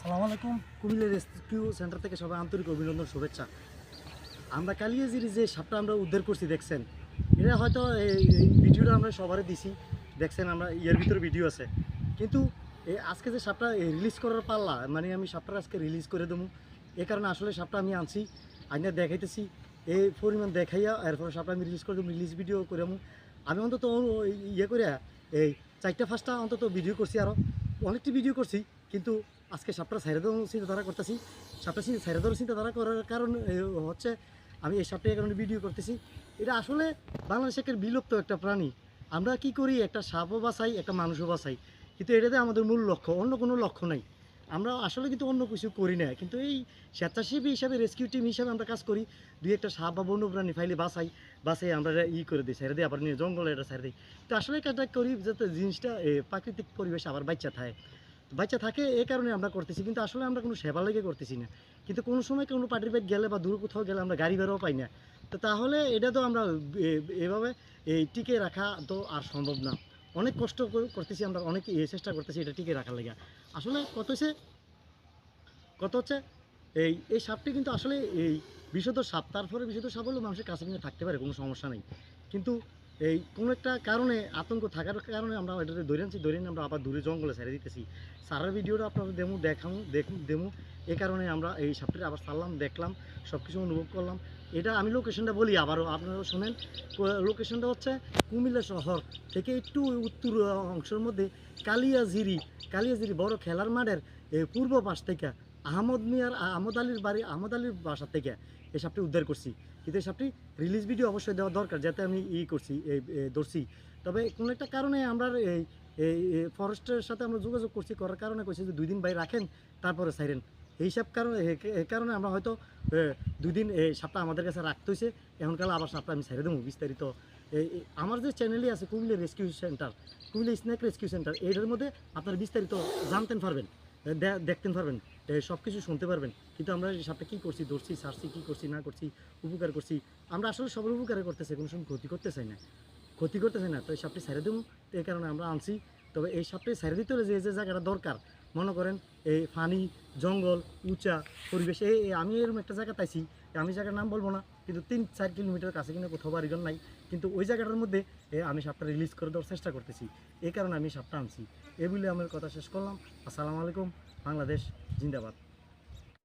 আসসালামু আলাইকুম। Comilla rescue centre থেকে সবাই আন্তরিক অভিনন্দন, শুভেচ্ছা। আমরা কালিয়াজির যে সাপটা আমরা উদ্ধার করছি, দেখছেন? এটা হয়তো এই ভিডিওটা আমরা সবারই দিছি। দেখছেন, আমরা ইয়ের ভিতরে ভিডিও আছে। কিন্তু এই আজকে যে সাপটা রিলিজ করার পাল্লা মানে আমি সাপটা আজকে রিলিজ করে দেবো। এ কারণে আসলে সাপটা আমি আনছি, আইনা দেখাইতেছি। এই পরিমাণ দেখাইয়া, এরপরে সাপটা আমি রিলিজ করে দেবো রিলিজ ভিডিও করে। আমি অন্তত ইয়ে করে এই চারটা, পাঁচটা অন্তত ভিডিও করছি আরও অনেকটি ভিডিও করছি। কিন্তু আজকে সাপটা ছেড়ে দেওয়ার চিন্তাধারা করতেছি। সাপটা ছেড়ে দেওয়ার চিন্তাধারা করার কারণ হচ্ছে আমি এই সাপটা কারণে ভিডিও করতেছি। এটা আসলে বাংলাদেশের একটা বিলুপ্ত একটা প্রাণী। আমরা কি করি? একটা সাপও বাঁচাই, একটা মানুষও বাঁচাই। কিন্তু এটাতে আমাদের মূল লক্ষ্য, অন্য কোনো লক্ষ্য নাই। আমরা আসলে কিন্তু অন্য কিছু করি না। কিন্তু এই স্বেচ্ছাসেবী হিসাবে, রেস্কিউ টিম হিসাবে আমরা কাজ করি। দুই একটা সাপ বা বন্য প্রাণী ফাইলে বাঁচাই বাঁচাই আমরা ই করে দিই ছেড়ে দিই, আবার নিয়ে জঙ্গলে এটা ছেড়ে দিই। তো আসলে কাজটা করি যাতে জিনিসটা প্রাকৃতিক পরিবেশ আবার বাচ্চা থাকে। বাচ্চা থাকে এই কারণে আমরা করতেছি। কিন্তু আসলে আমরা কোনো সেবা লেগে করতেছি না। কিন্তু কোনো সময় কোনো পার্টির বাইক গেলে বা দূর কোথাও গেলে আমরা গাড়ি বেরোও পাই না। তো তাহলে এটা তো আমরা এভাবে এই টিকে রাখা তো আর সম্ভব না। অনেক কষ্ট করে- করতেছি আমরা, অনেক চেষ্টা করতেছি এটা টিকে রাখার লেগে। আসলে কত হচ্ছে কত হচ্ছে? এই এই সাপটি কিন্তু আসলে এই বিশুদ্ধ সাপ, তারপরে বিশুদ্ধ সাপ হলেও মানুষের কাছে কিন্তু থাকতে পারে, কোনো সমস্যা নেই। কিন্তু এই কোনো একটা কারণে আতঙ্ক থাকার কারণে আমরা এটা ধরে আনছি ধরে আমরা আবার দূরে জঙ্গলে ছেড়ে দিতেছি। সারার ভিডিওটা আপনাদের দেমু দেখামু দেখুন দেমু এই কারণে আমরা এই সাপটির আবার সারলাম দেখলাম সব কিছু অনুভব করলাম। এটা আমি লোকেশনটা বলি আবারও আপনারাও শোনেন। লোকেশনটা হচ্ছে কুমিল্লা শহর থেকে একটু উত্তর অংশের মধ্যে কালিয়াঝিরি কালিয়াঝিরি বড় খেলার মাঠের এ, পূর্ব পাশ থেকে। আহমদ মিয়ার আহমদ আলীর বাড়ি, আহমদ আলীর বাসা থেকে এই সাপটি উদ্ধার করছি। কিন্তু এই সাপটি রিলিজ ভিডিও অবশ্যই দেওয়া দরকার যাতে আমি ই করছি এই ধরছি। তবে কোনো একটা কারণে আমরা এই এই ফরেস্টের সাথে আমরা যোগাযোগ করছি, করার কারণে কইছি যে দুই দিন ভাই রাখেন, তারপরে সাইরেন এই সব কারণে এই কারণে আমরা হয়তো দুই দিন এই সাপটা আমাদের কাছে রাখতে হয়েছে এখনকাল আবার সাপটা আমি ছেড়ে দেবো বিস্তারিত। আমার যে চ্যানেলই আছে Cumilla rescue centre Cumilla snake rescue centre এটার মধ্যে আপনারা বিস্তারিত জানতেন পারবেন দেখতেন পারবেন। সব কিছু শুনতে পারবেন। কিন্তু আমরা সাপটা কী করছি, ধরছি, সারছি, কী করছি, না করছি, উপকার করছি, আমরা আসলে সবার উপকারে করতেছি, কোনো সময় ক্ষতি করতে চাই না। ক্ষতি করতে চাই না, তো এই সাপটি ছেড়ে দেবো এই কারণে আমরা আনছি। তবে এই সাপটি ছেড়ে দিতে হলে যে যে জায়গাটা দরকার, মনে করেন এই ফানি জঙ্গল, উঁচা পরিবেশ এই, আমি এরকম একটা জায়গা পাইছি আমি জায়গার নাম বলব না কিন্তু তিন চার কিলোমিটার কাছে কিনা কোথাও বাড়িঘর নাই কিন্তু ওই জায়গাটার মধ্যে এ, আমি সাপটা রিলিজ করে দেওয়ার চেষ্টা করতেছি। এই কারণে আমি সাপটা আনছি। এগুলি বলে আমার কথা শেষ করলাম। আসসালামু আলাইকুম। বাংলাদেশ জিন্দাবাদ।